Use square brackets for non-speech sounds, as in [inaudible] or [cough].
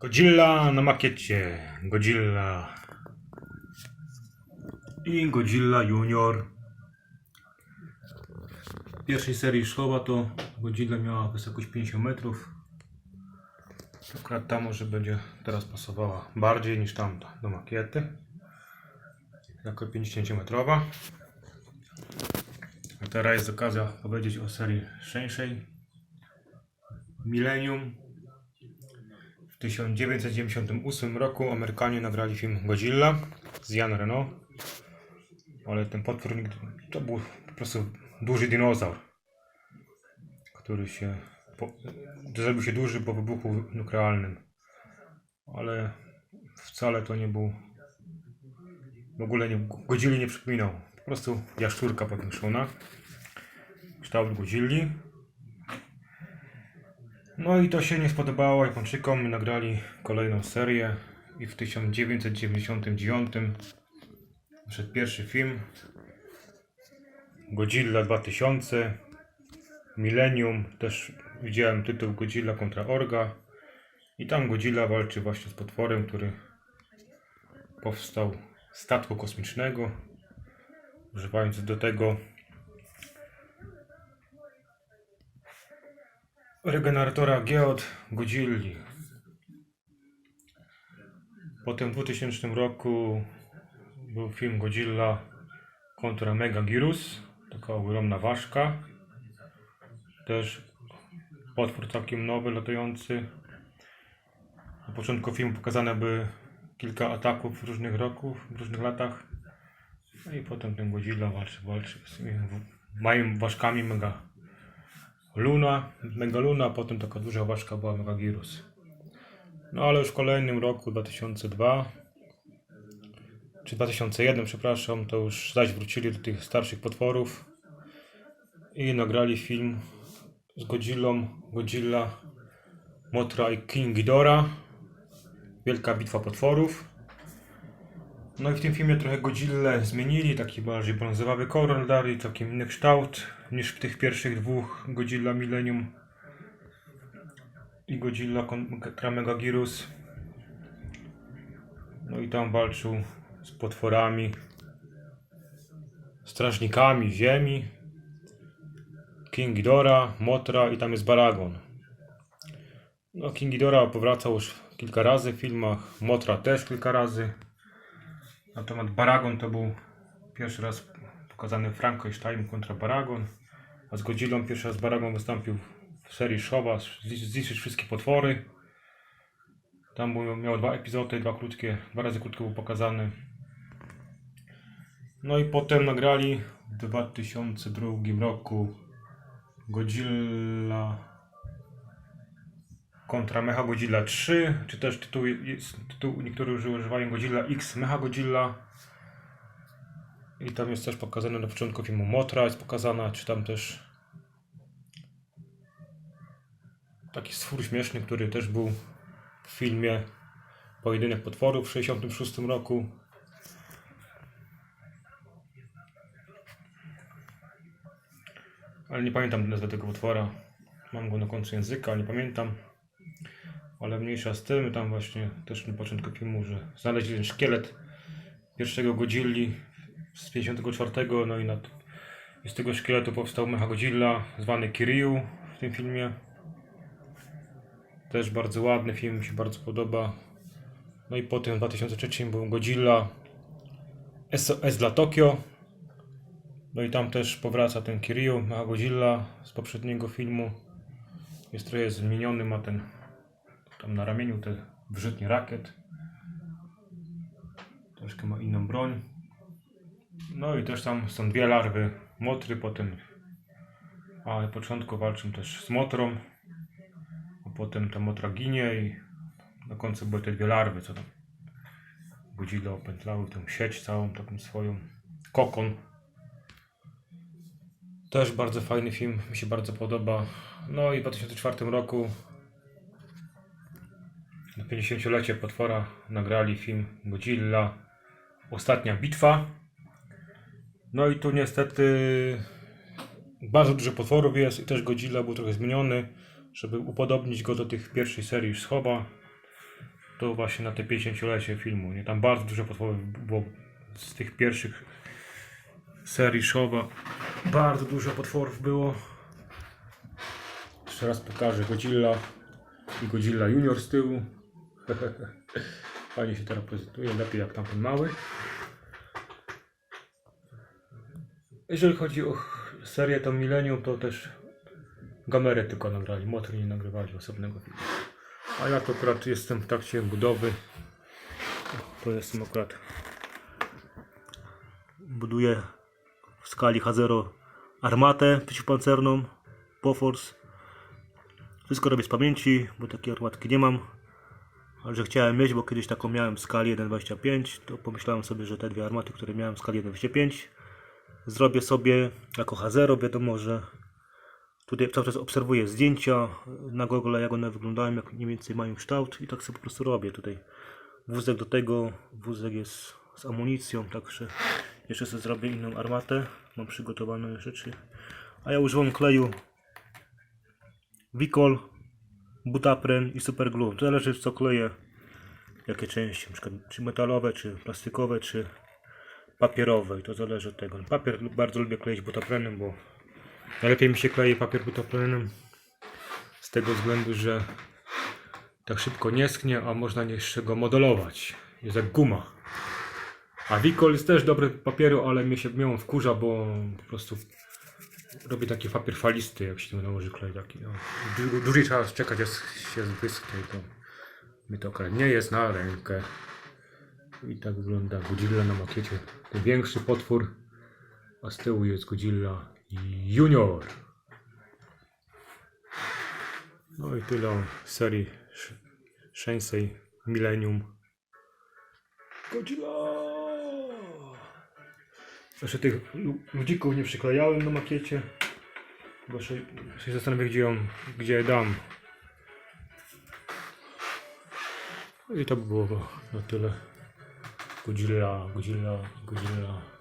Godzilla na makiecie. Godzilla. I Godzilla Junior. W pierwszej serii szkoła to Godzilla miała wysokość 50 metrów. Akurat ta może będzie teraz pasowała bardziej niż tamta do makiety. Jako 50 metrowa. A teraz jest okazja powiedzieć o serii szczęścej. Millennium. W 1998 roku Amerykanie nagrali film Godzilla z Jan Reno. Ale ten potwór nigdy, to był po prostu duży dinozaur, który się po, zrobił się duży po wybuchu nuklearnym. Ale wcale to nie był w ogóle nie, Godzilli nie przypominał. Po prostu jaszczurka powiększona. Kształt Godzilli. No i to się nie spodobało. Japończykom, nagrali kolejną serię i w 1999 wyszedł pierwszy film Godzilla 2000 Millennium, też widziałem tytuł Godzilla kontra Orga. I tam Godzilla walczy właśnie z potworem, który powstał statku kosmicznego. Używając do tego regeneratora geod Godzilli. Potem w 2000 roku był film Godzilla kontra Megagirus, taka ogromna ważka. Też potwór całkiem nowy, latający. Na początku filmu pokazane by kilka ataków w różnych roków, w różnych latach. No i potem ten Godzilla walczy, walczy z tymi ważkami mega Luna, Megaluna, potem taka duża ważka była Megagirus. No ale już w kolejnym roku, 2002, czy 2001, przepraszam, to już zaś wrócili do tych starszych potworów i nagrali film z Godzillą, Godzilla, Motra i King Ghidorah. Wielka bitwa potworów. No i w tym filmie trochę Godzillę zmienili, taki bardziej brązowawy kolor dali, całkiem inny kształt niż w tych pierwszych dwóch Godzilla Millennium i Godzilla kontra Megagirus. No i tam walczył z potworami, strażnikami ziemi, King Ghidorah, Motra i tam jest Baragon. No King Ghidorah powracał już kilka razy w filmach, Motra też kilka razy. Natomiast Baragon to był pierwszy raz pokazany Frankenstein kontra Baragon, a z Godzillą pierwszy raz Baragon wystąpił w serii Showa, zniszczyć wszystkie potwory. Tam był, miał dwa epizody, dwa krótkie, dwa razy krótko był pokazany. No i potem nagrali w 2002 roku Godzilla kontra Mecha Godzilla 3, czy też tytuł, tytuł niektórzy używają Godzilla X Mecha Godzilla. I tam jest też pokazane na początku filmu Motra jest pokazana, czy tam też taki stwór śmieszny, który też był w filmie Pojedynek Potworów w 1966 roku. Ale nie pamiętam nazwy tego potwora. Mam go na końcu języka, nie pamiętam. Ale mniejsza z tym, tam właśnie też na początku filmu, że znaleźli ten szkielet pierwszego Godzilli z 54, no i, z tego szkieletu powstał Mecha Godzilla, zwany Kiryu w tym filmie. Też bardzo ładny film, mi się bardzo podoba. No i potem w 2003 był Godzilla SOS dla Tokio. No i tam też powraca ten Kiryu, Mecha Godzilla z poprzedniego filmu. Jest trochę zmieniony, ma ten tam na ramieniu te wyrzutnie rakiet. Troszkę ma inną broń. No i też tam są dwie larwy motry, potem a na początku walczą też z motrą, a potem ta motra ginie i na końcu były te dwie larwy, co tam Godzilla opętlały tę sieć całą, taką swoją kokon. Też bardzo fajny film, mi się bardzo podoba. No i w 2004 roku 50-lecie potwora nagrali film Godzilla Ostatnia bitwa. No i tu niestety bardzo dużo potworów jest i też Godzilla był trochę zmieniony, żeby upodobnić go do tych pierwszej serii Schoba. to właśnie na te 50-lecie filmu. Nie? Tam bardzo dużo potworów było z tych pierwszych serii Showa. Bardzo dużo potworów było. Jeszcze raz pokażę Godzilla i Godzilla Junior z tyłu. [laughs] Fajnie się teraz prezentuje, lepiej jak tamten mały. Jeżeli chodzi o serię tą Millennium, to też gamerę tylko nagrali, motor nie nagrywali osobnego filmu. A ja to akurat jestem w trakcie budowy. To jestem akurat buduję w skali H0 armatę przeciwpancerną Bofors. Wszystko robię z pamięci, bo takiej armatki nie mam. Że chciałem mieć, bo kiedyś taką miałem w skali 1.25, to pomyślałem sobie, że te dwie armaty, które miałem w skali 1.25 zrobię sobie jako H0. Wiadomo, że tutaj cały czas obserwuję zdjęcia na Google, jak one wyglądają, jak mniej więcej mają kształt i tak sobie po prostu robię tutaj. Wózek do tego, wózek jest z amunicją, także jeszcze sobie zrobię inną armatę. Mam przygotowane rzeczy. A ja używam kleju Wicol, Butapren i Superglue. To zależy co kleję, jakie części, przykład czy metalowe, czy plastikowe, czy papierowe. I to zależy od tego. Papier bardzo lubię kleić butaprenem, bo najlepiej mi się klei papier butaprenem z tego względu, że tak szybko nie schnie, a można jeszcze go modelować. Jest jak guma. A Wicol jest też dobry papieru, ale mnie się on wkurza, bo po prostu robi taki papier falisty, jak się tym nałoży klej taki. No. Dłużej trzeba czekać, aż się wyschnie. To mi to akurat nie jest na rękę. I tak wygląda Godzilla na makiecie. Ten większy potwór, a z tyłu jest Godzilla Junior. No i tyle o serii Sh- Millennium. Godzilla! Jeszcze tych lu- ludzików nie przyklejałem na makiecie. Bo się, się zastanawiam gdzie ją, gdzie dam. I to by było na tyle. Godzilla, Godzilla, Godzilla.